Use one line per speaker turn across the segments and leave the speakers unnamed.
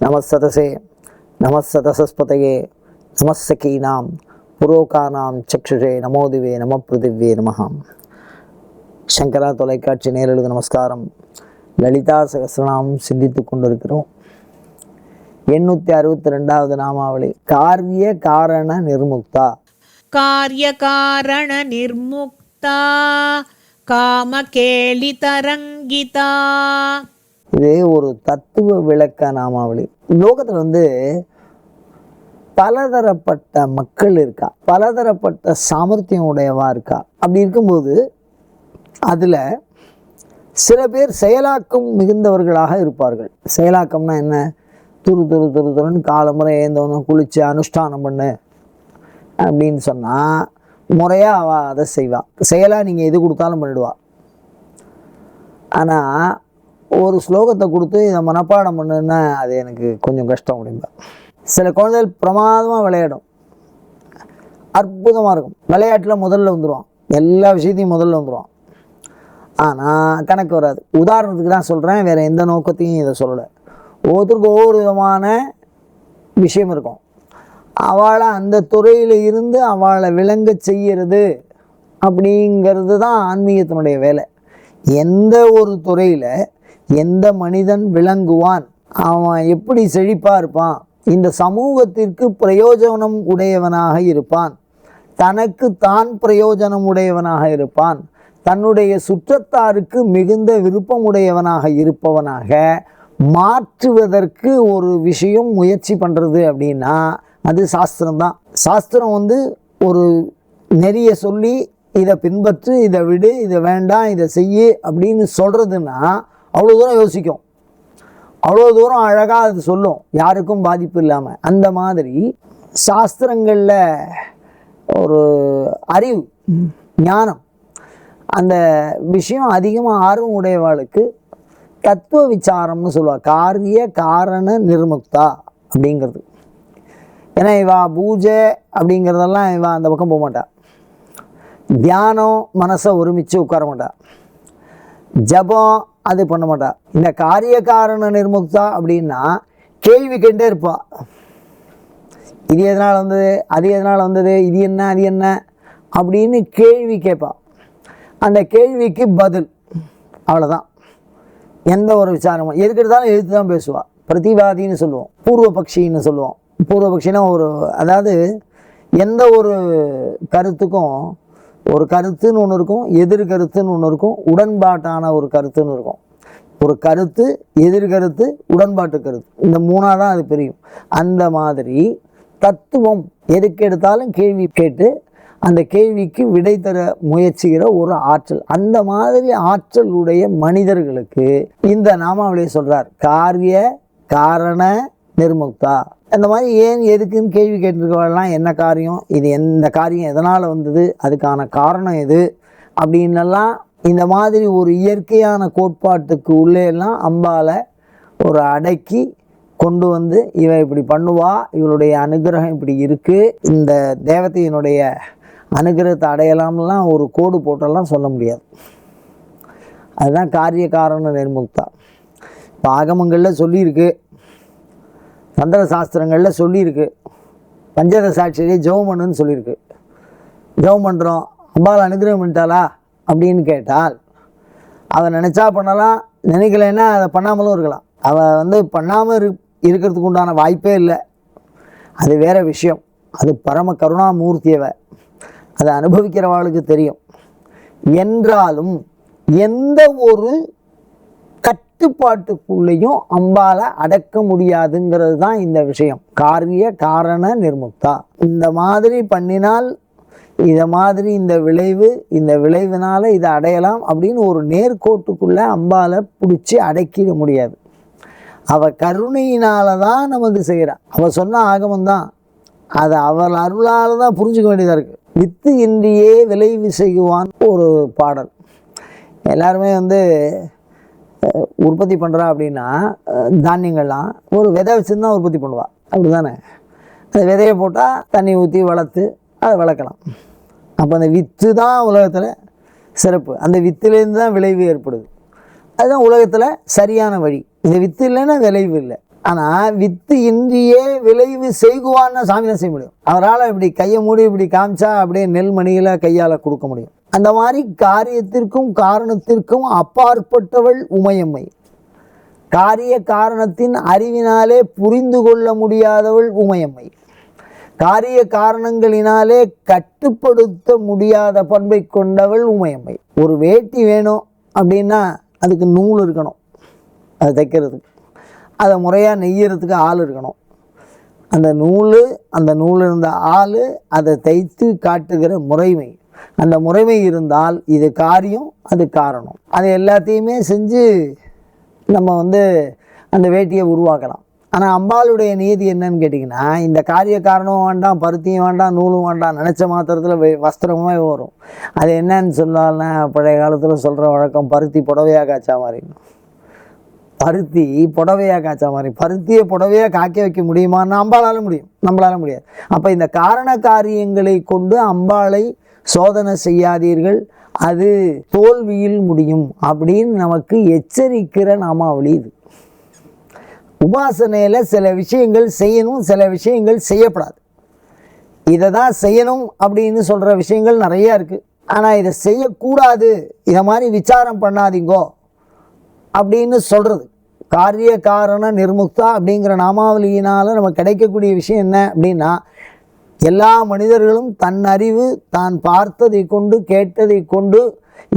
நமசதசே நமசதசஸ்பதையே நமசகீனாம் புரோகானாம் சக்ஷுஷே நமோதிவே நம பிருதிவே நமகாம் சங்கரா தொலைக்காட்சி நேரலுக்கு நமஸ்காரம். லலிதா சகசிரநாமம் சிந்தித்து கொண்டிருக்கிறோம். எண்ணூற்றி அறுபத்தி ரெண்டாவது நாமாவளி. காரிய காரண நிர்முக்தா.
காரிய காரண நிர்முக்தா. காமகேளி தரங்கிதா.
இது ஒரு தத்துவ விளக்க நாமாவளி லோகத்தில் வந்து பலதரப்பட்ட மக்கள் இருக்கா? பலதரப்பட்ட சாமர்த்தியம் உடையவா இருக்கா? அப்படி இருக்கும்போது அதில் சில பேர் செயலாக்கம் மிகுந்தவர்களாக இருப்பார்கள். செயலாக்கம்னா என்ன? துரு துரு துரு துருன்னு காலமுறை ஏந்தவனும் குளித்து அனுஷ்டானம் பண்ணு அப்படின்னு சொன்னால் முறையாக அவள் அதை செய்வாள் செயலாக நீங்கள் எது கொடுத்தாலும் பண்ணிடுவா. ஆனால் ஒரு ஸ்லோகத்தை கொடுத்து இதை மனப்பாடம் பண்ணுன்னா அது எனக்கு கொஞ்சம் கஷ்டம் அப்படிம்பா. சில குழந்தைகள் பிரமாதமாக விளையாடும். அற்புதமாக இருக்கும். விளையாட்டில் முதல்ல வந்துடுவான் எல்லா விஷயத்தையும் முதல்ல வந்துடுவான் ஆனால் கணக்கு வராது. உதாரணத்துக்கு தான் சொல்கிறேன் வேறு எந்த நோக்கத்தையும் இதை சொல்லலை. ஒவ்வொருத்தருக்கும் ஒவ்வொரு விதமான விஷயம் இருக்கும். அவளை அந்த துறையில் இருந்து அவளை விளங்க செய்கிறது அப்படிங்கிறது தான் ஆன்மீகத்தினுடைய வேலை. எந்த ஒரு துறையில் எந்த மனிதன் விளங்குவான்? அவன் எப்படி செழிப்பாக இருப்பான்? இந்த சமூகத்திற்கு பிரயோஜனம் உடையவனாக இருப்பான். தனக்கு தான் பிரயோஜனம் உடையவனாக இருப்பான். தன்னுடைய சுற்றத்தாருக்கு மிகுந்த விருப்பமுடையவனாக இருப்பவனாக மாற்றுவதற்கு ஒரு விஷயம் முயற்சி பண்ணுறது அப்படின்னா அது சாஸ்திரம்தான். சாஸ்திரம் வந்து ஒரு நெறிய சொல்லி இதை பின்பற்று இதை விடு இதை வேண்டாம் இதை செய்யு அப்படின்னு சொல்கிறதுன்னா அவ்வளோ தூரம் யோசிக்கும். அவ்வளோ தூரம் அழகாக அது சொல்லும். யாருக்கும் பாதிப்பு இல்லாமல் அந்த மாதிரி சாஸ்திரங்களில் ஒரு அறிவு ஞானம் அந்த விஷயம் அதிகமாக ஆர்வம் உடையவாளுக்கு தத்துவ விசாரம்னு சொல்லுவாள் காரிய காரண நிர்முக்தா அப்படிங்கிறது. ஏன்னா இவா பூஜை அப்படிங்கிறதெல்லாம் இவா அந்த பக்கம் போக மாட்டாள் தியானம் மனசை ஒருமிச்சு உட்கார மாட்டாள் ஜபம் அது பண்ண மாட்டாள் இந்த காரிய காரண நிர்முக்தா அப்படின்னா கேள்வி கேட்டே இருப்பாள் இது எதனால் வந்தது? அது எதனால் வந்தது? இது என்ன? அது என்ன? அப்படின்னு கேள்வி கேட்பா. அந்த கேள்விக்கு பதில். அவ்வளோதான் எந்த ஒரு விசாரமும். எதுக்கு எடுத்தாலும் எழுத்து தான் பேசுவாள் பிரதிவாதின்னு சொல்லுவோம். பூர்வ பக்ஷின்னு சொல்லுவோம். பூர்வபக்ஷினா ஒரு அதாவது எந்த ஒரு கருத்துக்கும் ஒரு கருத்துன்னு ஒன்று இருக்கும் எதிர்கருத்துன்னு ஒன்று இருக்கும் உடன்பாட்டான ஒரு கருத்துன்னு இருக்கும். ஒரு கருத்து எதிர்கருத்து உடன்பாட்டு கருத்து. இந்த மூணாக தான் அது பிரியும். அந்த மாதிரி தத்துவம் எதுக்கு எடுத்தாலும் கேள்வி கேட்டு அந்த கேள்விக்கு விடை தர முயற்சிக்கிற ஒரு ஆற்றல். அந்த மாதிரி ஆற்றலுடைய மனிதர்களுக்கு இந்த நாமாவளியை சொல்கிறார் காரிய காரண நிர்முக்தா. அந்த மாதிரி ஏன் எதுக்குன்னு கேள்வி கேட்டிருக்கவெல்லாம் என்ன காரியம்? இது எந்த காரியம்? எதனால் வந்தது? அதுக்கான காரணம் எது? அப்படின்னெல்லாம் இந்த மாதிரி ஒரு இயற்கையான கோட்பாட்டுக்கு உள்ளே எல்லாம் அம்பால ஒரு அடக்கி கொண்டு வந்து இவ இப்படி பண்ணுவா இவளுடைய அனுகிரகம் இப்படி இருக்குது இந்த தேவதையினுடைய அனுகிரகத்தை அடையலாம்லாம் ஒரு கோடு போட்டெல்லாம் சொல்ல முடியாது. அதுதான் காரிய காரண நிர்முக்தா இப்போ ஆகமங்களில் சொல்லியிருக்கு தந்திர சாஸ்திரங்களில் சொல்லியிருக்கு. பஞ்சத சாட்சியிலே ஜெபம் பண்ணுன்னு சொல்லியிருக்கு. ஜெபம் பண்ணுறோம் அம்பாள் அனுகிரகம் பண்ணிட்டாளா அப்படின்னு கேட்டால் அதை நினச்சா பண்ணலாம் நினைக்கலைன்னா அதை பண்ணாமலும் இருக்கலாம். அவள் வந்து பண்ணாமல் இரு இருக்கிறதுக்கு உண்டான வாய்ப்பே இல்லை. அது வேறு விஷயம். அது பரம கருணாமூர்த்தியவ அதை அனுபவிக்கிறவாளுக்கு தெரியும். என்றாலும் எந்த ஒரு கட்டுப்பாட்டுக்குள்ளேயும் அம்பால அடக்க முடியாதுங்கிறது தான் இந்த விஷயம். காரிய காரண நிர்முக்தா. இந்த மாதிரி பண்ணினால் இதை மாதிரி இந்த விளைவு இந்த விளைவினால் இதை அடையலாம் அப்படின்னு ஒரு நேர்கோட்டுக்குள்ளே அம்பாலை பிடிச்சி அடக்கிட முடியாது. அவள் கருணையினால தான் நமக்கு செய்கிறாள் அவள் சொன்ன ஆகமம் தான். அதை அவள் அருளால் தான் புரிஞ்சுக்க வேண்டியதாக இருக்குது வித்து இன்றியே விளைவு செய்வான் ஒரு பாடல். எல்லாருமே வந்து உற்பத்தி பண்ணுறா அப்படின்னா தானியங்கள்லாம் ஒரு விதை வச்சுருந்து தான் உற்பத்தி பண்ணுவாள் அப்படி தானே அந்த விதையை போட்டால் தண்ணி ஊற்றி வளர்த்து அதை வளர்க்கலாம். அப்போ அந்த வித்து தான் உலகத்தில் சிறப்பு. அந்த வித்துலேருந்து தான் விளைவு ஏற்படுது. அதுதான் உலகத்தில் சரியான வழி. இந்த வித்து இல்லைன்னா விளைவு இல்லை. ஆனால் வித்து இன்றியே விளைவு செய்குவான்னு சாமி தான் செய்ய முடியும். அவரால் இப்படி கையை மூடி இப்படி காமிச்சா அப்படியே நெல் மணிகளை கையால் கொடுக்க முடியும். அந்த மாதிரி காரியத்திற்கும் காரணத்திற்கும் அப்பாற்பட்டவள் உமையம்மை. காரிய காரணத்தின் அறிவினாலே புரிந்து கொள்ள முடியாதவள் உமையம்மை. காரிய காரணங்களினாலே கட்டுப்படுத்த முடியாத பண்பை கொண்டவள் உமையம்மை. ஒரு வேட்டி வேணும் அப்படின்னா அதுக்கு நூல் இருக்கணும். அது தைக்கிறதுக்கு. அதை முறையாக நெய்யறதுக்கு ஆள் இருக்கணும். அந்த நூல் அந்த நூல் இருந்த ஆள் அதை தைத்து காட்டுகிற முறைமை. அந்த முறைமை இருந்தால் இது காரியம் அது காரணம். அது எல்லாத்தையுமே செஞ்சு நம்ம வந்து அந்த வேட்டியை உருவாக்கலாம். ஆனால் அம்பாளுடைய நீதி என்னன்னு கேட்டிங்கன்னா இந்த காரிய காரணமும் வேண்டாம் பருத்தியும் வேண்டாம் நூலும் வேண்டாம் நினச்ச மாத்திரத்தில் வஸ்திரமே வரும். அது என்னன்னு சொல்லலாம்னா பழைய காலத்தில் சொல்கிற வழக்கம் பருத்தி புடவையாக காய்ச்சா மாதிரி. பருத்தி புடவையாக காய்ச்சா மாதிரி. பருத்தியை புடவையாக காய்க்க வைக்க முடியுமான்னு அம்பாளால் முடியும். நம்மளால முடியாது. அப்போ இந்த காரண காரியங்களை கொண்டு அம்பாளை சோதனை செய்யாதீர்கள் அது தோல்வியில் முடியும் அப்படின்னு நமக்கு எச்சரிக்கிற நாமாவளி இது. உபாசனையில் சில விஷயங்கள் செய்யணும் சில விஷயங்கள் செய்யப்படாது. இதை தான் செய்யணும் அப்படின்னு சொல்கிற விஷயங்கள் நிறையா இருக்குது ஆனால் இதை செய்யக்கூடாது இதை மாதிரி விசாரம் பண்ணாதீங்கோ அப்படின்னு சொல்கிறது காரிய காரண நிர்முக்தா அப்படிங்கிற நாமாவளியினால் நமக்கு கிடைக்கக்கூடிய விஷயம் என்ன அப்படின்னா எல்லா மனிதர்களும் தன் அறிவு தான் பார்த்ததை கொண்டு கேட்டதை கொண்டு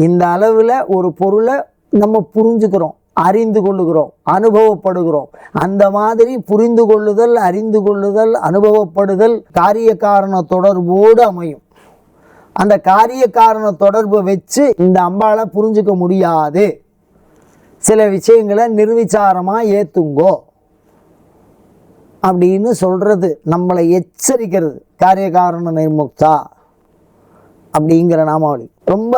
இந்த அளவில் ஒரு பொருளை நம்ம புரிஞ்சுக்கிறோம் அறிந்து கொள்ளுகிறோம் அனுபவப்படுகிறோம். அந்த மாதிரி புரிந்து கொள்ளுதல் அறிந்து கொள்ளுதல் அனுபவப்படுதல் காரிய காரண தொடர்போடு அமையும். அந்த காரிய காரண தொடர்பை வச்சு இந்த அம்பாவை புரிஞ்சுக்க முடியாது. சில விஷயங்களை நிர்விச்சாரமாக ஏற்றுங்கோ அப்படின்னு சொல்கிறது நம்மளை எச்சரிக்கிறது. காரியகாரண நிர்முக்தா அப்படிங்கிற நாமாவளி. ரொம்ப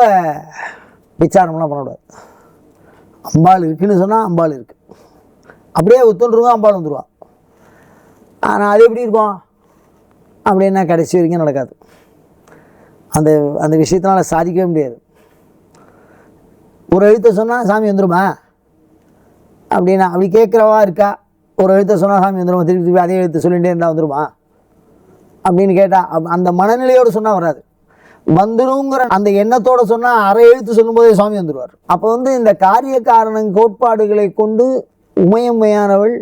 விசாரம்லாம் பண்ணக்கூடாது. அம்பாள் இருக்குன்னு சொன்னால் அம்பாள் இருக்குது அப்படியே ஒத்துண்டுருவா அம்பாள் வந்துடுவா ஆனால் அது எப்படி இருக்கும்? அப்படின்னா கடைசி வரைக்கும் நடக்காது. அந்த அந்த விஷயத்தினால சாதிக்கவே முடியாது. ஒரு எழுத்தை சொன்னால் சாமி வந்துடுமா அப்படின்னா அப்படி கேட்குறவா இருக்கா? ஒரு எழுத்தை சொன்னால் சாமி வந்துருமா திருப்பி திருப்பி அதே எழுத்து சொல்லிகிட்டே இருந்தால் வந்துடுமா அப்படின்னு கேட்டால் அப் அந்த மனநிலையோடு சொன்னால் வராது. வந்துருங்கிற அந்த எண்ணத்தோடு சொன்னால் அரை எழுத்து சொல்லும்போதே சுவாமி வந்துடுவார் அப்போ வந்து இந்த காரிய கோட்பாடுகளை கொண்டு உமையம்மையானவள்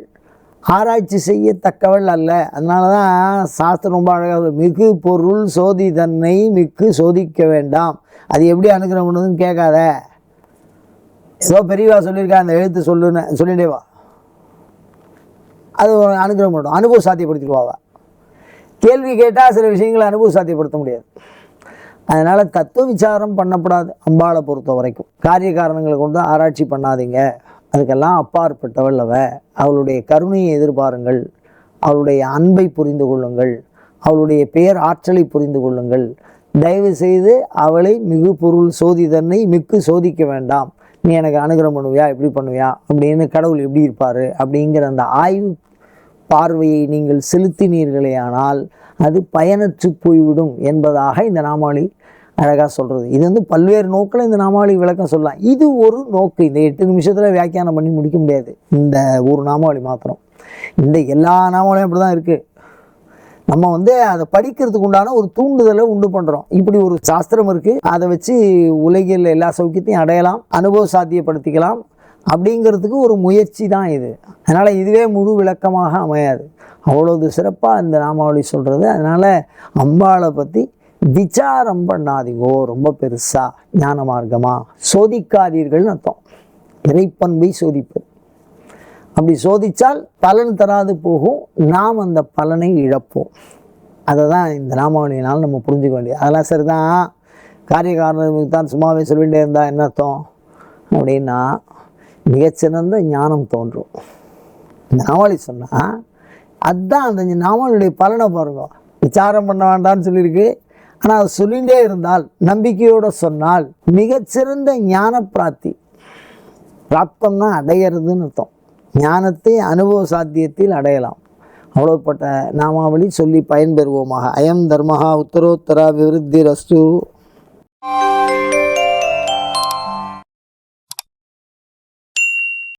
ஆராய்ச்சி செய்யத்தக்கவள் அல்ல. அதனால தான் சாஸ்திரம் ரொம்ப அழகாக மிகு பொருள் சோதி தன்னை மிக்கு சோதிக்க வேண்டாம். அது எப்படி அனுகிரகம் பண்ணுதுன்னு கேட்காத. ஏதோ பெரியவா சொல்லியிருக்கா அந்த எழுத்து சொல்லுன்னு சொல்லிட்டே வா. அது அனுகிரகம் பண்ணும் அனுபவ சாத்தியப்படுத்திடுவாங்க. கேள்வி கேட்டால் சில விஷயங்களை அனுபவ சாத்தியப்படுத்த முடியாது. அதனால் தத்துவ விசாரம் பண்ணப்படாது. அம்பாளை பொறுத்த வரைக்கும். காரிய காரணங்களை கொண்டு ஆராய்ச்சி பண்ணாதீங்க. அதுக்கெல்லாம் அப்பாற்பட்டவள் அவ. அவளுடைய கருணையை எதிர்பாருங்கள். அவளுடைய அன்பை புரிந்து கொள்ளுங்கள். அவளுடைய பெயர் ஆற்றலை புரிந்து கொள்ளுங்கள். தயவு செய்து அவளை மிகு பொருள் சோதிதன்னை மிக்கு சோதிக்க வேண்டாம். நீ எனக்கு அனுகிரகம் பண்ணுவியா? இப்படி பண்ணுவியா? அப்படின்னு கடவுள் எப்படி இருப்பார்? அப்படிங்கிற அந்த ஆய்வு பார்வையை நீங்கள் செலுத்தினீர்களேயானால் அது பயனற்று போய்விடும் என்பதாக இந்த நாமாவளி அழகாக சொல்கிறது இது வந்து பல்வேறு நோக்கில் இந்த நாமாவளி விளக்கம் சொல்லலாம். இது ஒரு நோக்கு. இந்த எட்டு நிமிஷத்தில் வியாக்கியானம் பண்ணி முடிக்க முடியாது. இந்த ஒரு நாமாவளி மாத்திரம். இந்த எல்லா நாமாவளியும் அப்படி தான் இருக்குது நம்ம வந்து அதை படிக்கிறதுக்கு உண்டான ஒரு தூண்டுதலை உண்டு பண்ணுறோம் இப்படி ஒரு சாஸ்திரம் இருக்குது அதை வச்சு உலகில் எல்லா சௌக்கியத்தையும் அடையலாம் அனுபவ சாத்தியப்படுத்திக்கலாம் அப்படிங்கிறதுக்கு ஒரு முயற்சி தான் இது. அதனால் இதுவே முழு விளக்கமாக அமையாது. அவ்வளோது சிறப்பாக இந்த நாமாவளி சொல்கிறது அதனால் அம்பாளை பற்றி விசாரம் பண்ணாதீங்கோ ரொம்ப பெருசாக ஞான மார்க்கமாக சோதிக்காதீர்கள்னு அர்த்தம். இறைப்பண்பை சோதிப்பது. அப்படி சோதித்தால் பலன் தராது போகும். நாம் அந்த பலனை இழப்போம். அதை தான் இந்த நாமாவளியினால் நம்ம புரிஞ்சுக்க வேண்டியது. அதெல்லாம் சரிதான். காரிய காரணத்துக்கு தான் சும்மாவே சொல்லிகிட்டே இருந்தால் என்ன அர்த்தம்? அப்படின்னா மிகச்சிறந்த ஞானம் தோன்றும். இந்த சொன்னால் அதுதான் அந்த நாவலுடைய பலனை பாருங்க. விசாரம் பண்ண வேண்டாம்னு சொல்லியிருக்கு. ஆனால் அது சொல்லிகிட்டே இருந்தால் நம்பிக்கையோடு சொன்னால் மிகச்சிறந்த ஞான பிராப்தி பிராப்தம்னா அடையிறதுன்னு அர்த்தம். ஞானத்தை அனுபவ சாத்தியத்தில் அடையலாம். அவ்வளோப்பட்ட நாமாவளி சொல்லி பயன்பெறுவோமாக. அயம் தர்மஹா உத்தரோத்தரா விருத்தி ரஸ்து